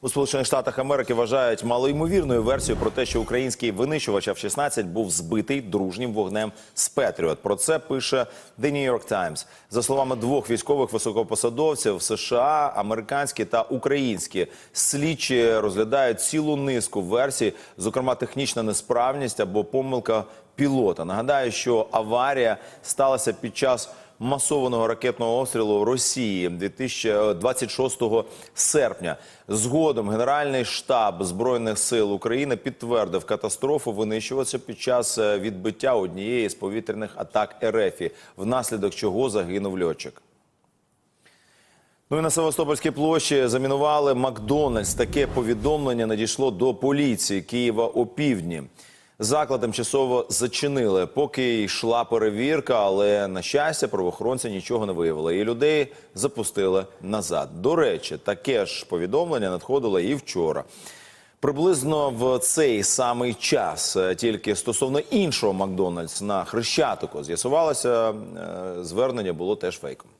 У Сполучених Штатах Америки вважають малоймовірною версією про те, що український винищувач F-16 був збитий дружнім вогнем з Петріот. Про це пише The New York Times. За словами двох військових високопосадовців США, американські та українські слідчі розглядають цілу низку версій, зокрема технічна несправність або помилка пілота. Нагадаю, що аварія сталася під час масованого ракетного обстрілу Росії 2026 серпня. Згодом Генеральний штаб збройних сил України підтвердив катастрофу винищувача під час е, відбиття однієї з повітряних атак РФ, внаслідок чого загинув льотчик. Ну і на Севастопольській площі замінували Макдональдс. Таке повідомлення надійшло до поліції Києва опівдні. Заклад тимчасово зачинили, поки йшла перевірка, але на щастя, правоохоронці нічого не виявили. І людей запустили назад. До речі, таке ж повідомлення надходило і вчора. Приблизно в цей самий час, е, тільки стосовно іншого Макдональдс на Хрещатику, з'ясувалося, е, звернення було теж фейком.